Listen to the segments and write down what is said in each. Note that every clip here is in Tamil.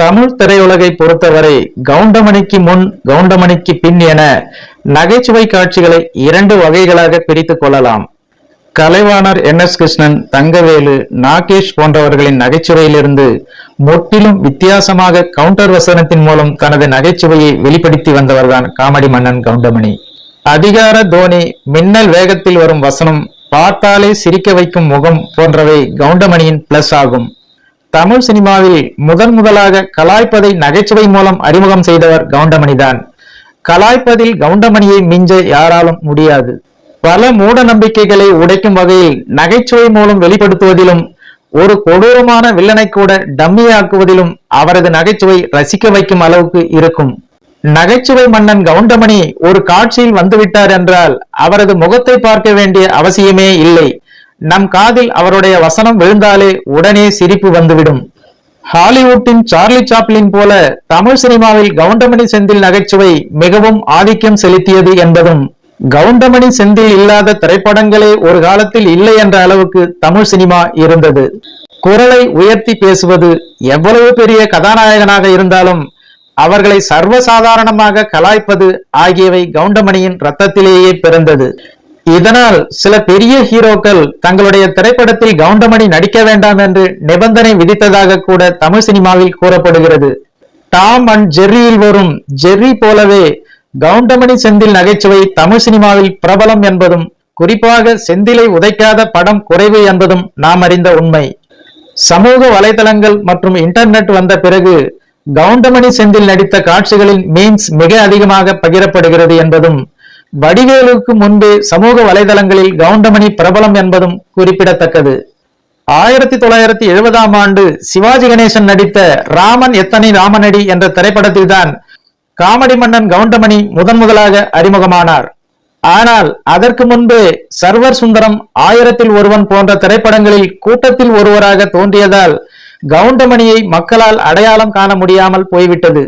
தமிழ் திரையுலகை பொறுத்தவரை கவுண்டமணிக்கு முன் கவுண்டமணிக்கு பின் என நகைச்சுவை காட்சிகளை இரண்டு வகைகளாக பிரித்து கொள்ளலாம். கலைவாணர் என் எஸ் கிருஷ்ணன் தங்கவேலு நாகேஷ் போன்றவர்களின் நகைச்சுவையிலிருந்து முற்றிலும் வித்தியாசமாக கவுண்டர் வசனத்தின் மூலம் தனது நகைச்சுவையை வெளிப்படுத்தி வந்தவர்தான் காமெடி மன்னன் கவுண்டமணி. அதிகார தோனி மின்னல் வேகத்தில் வரும் வசனம் பார்த்தாலே சிரிக்க வைக்கும் முகம் போன்றவை கவுண்டமணியின் பிளஸ் ஆகும். தமிழ் சினிமாவில் முதன் முதலாக கலாய்ப்பதை நகைச்சுவை மூலம் அறிமுகம் செய்தவர் கவுண்டமணிதான் கலாய்ப்பதில் கவுண்டமணியை மிஞ்ச யாராலும் முடியாது. பல மூட நம்பிக்கைகளை உடைக்கும் வகையில் நகைச்சுவை மூலம் வெளிப்படுத்துவதிலும் ஒரு கொடூரமான வில்லனை கூட டம்மியாக்குவதிலும் அவரது நகைச்சுவை ரசிக்க வைக்கும் அளவுக்கு இருக்கும். நகைச்சுவை மன்னன் கவுண்டமணி ஒரு காட்சியில் வந்துவிட்டார் என்றால் அவரது முகத்தை பார்க்க வேண்டிய அவசியமே இல்லை. நம் காதில் அவருடைய வசனம் விழுந்தாலே உடனே சிரிப்பு வந்துவிடும். ஹாலிவுட்டின் சார்லி சாப்ளின் போல தமிழ் சினிமாவில் கவுண்டமணி செந்தில் நகைச்சுவை மிகவும் ஆதிக்கம் செலுத்தியது என்பதும் கவுண்டமணி செந்தில் இல்லாத திரைப்படங்களே ஒரு காலத்தில் இல்லை என்ற அளவுக்கு தமிழ் சினிமா இருந்தது. குரலை உயர்த்தி பேசுவது எவ்வளவு பெரிய கதாநாயகனாக இருந்தாலும் அவர்களை சர்வசாதாரணமாக கலாய்ப்பது ஆகியவை கவுண்டமணியின் ரத்தத்திலேயே பிறந்தது. இதனால் சில பெரிய ஹீரோக்கள் தங்களுடைய திரைப்படத்தில் கவுண்டமணி நடிக்க வேண்டாம் என்று நிபந்தனை விதித்ததாக கூட தமிழ் சினிமாவில் கூறப்படுகிறது. டாம் அண்ட் ஜெர்ரியில் வரும் ஜெர்ரி போலவே கவுண்டமணி செந்தில் நகைச்சுவை தமிழ் சினிமாவில் பிரபலம் என்பதும் குறிப்பாக செந்திலை உதைக்காத படம் குறைவு என்பதும் நாம் அறிந்த உண்மை. சமூக வலைதளங்கள் மற்றும் இன்டர்நெட் வந்த பிறகு கவுண்டமணி செந்தில் நடித்த காட்சிகளின் மீன்ஸ் மிக அதிகமாக பகிரப்படுகிறது என்பதும் வடிவேலுக்கு முன்பே சமூக வலைதளங்களில் கவுண்டமணி பிரபலம் என்பதும் குறிப்பிடத்தக்கது. ஆயிரத்தி தொள்ளாயிரத்தி எழுபதாம் ஆண்டு சிவாஜி கணேசன் நடித்த ராமன் எத்தனை ராமனடி என்ற திரைப்படத்தில்தான் காமெடி மன்னன் கவுண்டமணி முதன் முதலாக அறிமுகமானார். ஆனால் அதற்கு முன்பே சர்வர் சுந்தரம் ஆயிரத்தில் ஒருவன் போன்ற திரைப்படங்களில் கூட்டத்தில் ஒருவராக தோன்றியதால் கவுண்டமணியை மக்களால் அடையாளம் காண முடியாமல் போய்விட்டது.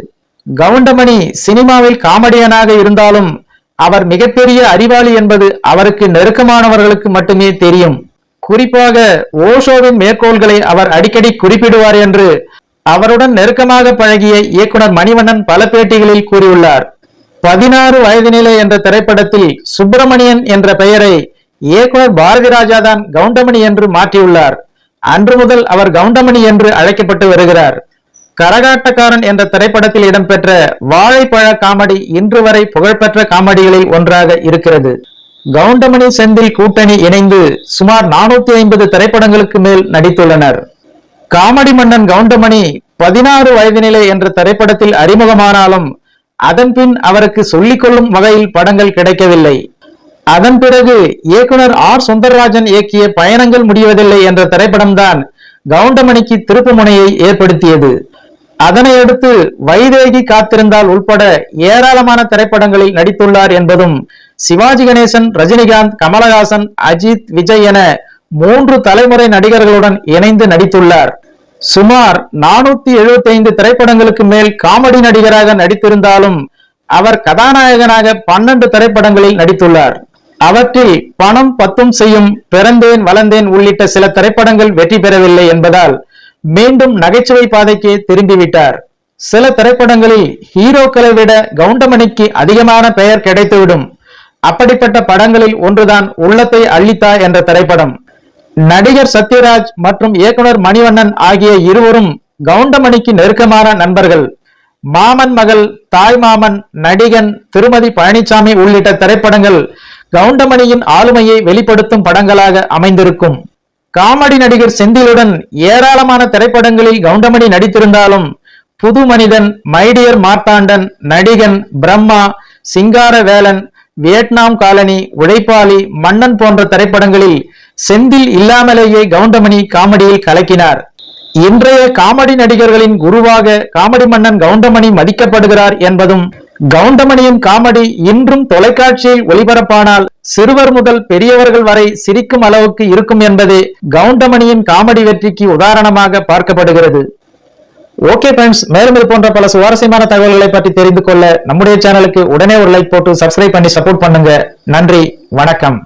கவுண்டமணி சினிமாவில் காமெடியனாக இருந்தாலும் அவர் மிகப்பெரிய அறிவாளி என்பது அவருக்கு நெருக்கமானவர்களுக்கு மட்டுமே தெரியும். குறிப்பாக ஓஷோவின் மேற்கோள்களை அவர் அடிக்கடி குறிப்பிடுவார் என்று அவருடன் நெருக்கமாக பழகிய இயக்குனர் மணிவண்ணன் பல பேட்டிகளில் கூறியுள்ளார். பதினாறு வயது நிலை என்ற திரைப்படத்தில் சுப்பிரமணியன் என்ற பெயரை இயக்குனர் பாரதி ராஜா தான் கவுண்டமணி என்று மாற்றியுள்ளார். அன்று முதல் அவர் கவுண்டமணி என்று அழைக்கப்பட்டு வருகிறார். கரகாட்டக்காரன் என்ற திரைப்படத்தில் இடம்பெற்ற வாழைப்பழ காமெடி இன்று வரை புகழ்பெற்ற காமெடிகளில் ஒன்றாக இருக்கிறது. கவுண்டமணி செந்தில் கூட்டணி இணைந்து சுமார் நானூத்தி ஐம்பது திரைப்படங்களுக்கு மேல் நடித்துள்ளனர். காமெடி மன்னன் கவுண்டமணி பதினாறு வயதினிலே என்ற திரைப்படத்தில் அறிமுகமானாலும் அதன் பின் அவருக்கு சொல்லிக் கொள்ளும் வகையில் படங்கள் கிடைக்கவில்லை. அதன் பிறகு இயக்குனர் ஆர். சுந்தரராஜன் இயக்கிய பயணங்கள் முடிவதில்லை என்ற திரைப்படம்தான் கவுண்டமணிக்கு திருப்பு முனையை ஏற்படுத்தியது. அதனை அடுத்து வைதேகி காத்திருந்தால் உள்பட ஏராளமான திரைப்படங்களில் நடித்துள்ளார் என்பதும் சிவாஜி கணேசன் ரஜினிகாந்த் கமலஹாசன் அஜித் விஜய் என மூன்று தலைமுறை நடிகர்களுடன் இணைந்து நடித்துள்ளார். சுமார் நானூத்தி எழுபத்தி ஐந்து திரைப்படங்களுக்கு மேல் காமெடி நடிகராக நடித்திருந்தாலும் அவர் கதாநாயகனாக பன்னெண்டு திரைப்படங்களில் நடித்துள்ளார். அவற்றில் பணம் பத்தும் செய்யும் பிறந்தேன் வளர்ந்தேன் உள்ளிட்ட சில திரைப்படங்கள் வெற்றி பெறவில்லை என்பதால் மீண்டும் நகைச்சுவை பாதைக்கு திரும்பிவிட்டார். சில திரைப்படங்களில் ஹீரோக்களை விட கவுண்டமணிக்கு அதிகமான பெயர் கிடைத்துவிடும். அப்படிப்பட்ட படங்களில் ஒன்றுதான் உள்ளத்தை அள்ளித்தா என்ற திரைப்படம். நடிகர் சத்யராஜ் மற்றும் இயக்குனர் மணிவண்ணன் ஆகிய இருவரும் கவுண்டமணிக்கு நெருக்கமான நண்பர்கள். மாமன் மகள் தாய் மாமன் நடிகன் திருமதி பழனிசாமி உள்ளிட்ட திரைப்படங்கள் கவுண்டமணியின் ஆளுமையை வெளிப்படுத்தும் படங்களாக அமைந்திருக்கும். காமெடி நடிகர் செந்திலுடன் ஏராளமான திரைப்படங்களில் கவுண்டமணி நடித்திருந்தாலும் புது மனிதன் மைடியர் மார்த்தாண்டன் நடிகன் பிரம்மா சிங்கார வேலன் வியட்நாம் காலனி உழைப்பாளி மன்னன் போன்ற திரைப்படங்களில் செந்தில் இல்லாமலேயே கவுண்டமணி காமெடியில் கலக்கினார். இன்றைய காமெடி நடிகர்களின் குருவாக காமெடி மன்னன் கவுண்டமணி மதிக்கப்படுகிறார் என்பதும் கவுண்டமணியின் காமெடி இன்றும் தொலைக்காட்சியில் ஒளிபரப்பானால் சிறுவர் முதல் பெரியவர்கள் வரை சிரிக்கும் அளவுக்கு இருக்கும் என்பதே கவுண்டமணியின் காமெடி வெற்றிக்கு உதாரணமாக பார்க்கப்படுகிறது. ஓகே ஃப்ரெண்ட்ஸ் மேலும் இது போன்ற பல சுவாரஸ்யமான தகவல்களை பற்றி தெரிந்து கொள்ள நம்முடைய சேனலுக்கு உடனே ஒரு லைக் போட்டு சப்ஸ்கிரைப் பண்ணி சப்போர்ட் பண்ணுங்க. நன்றி வணக்கம்.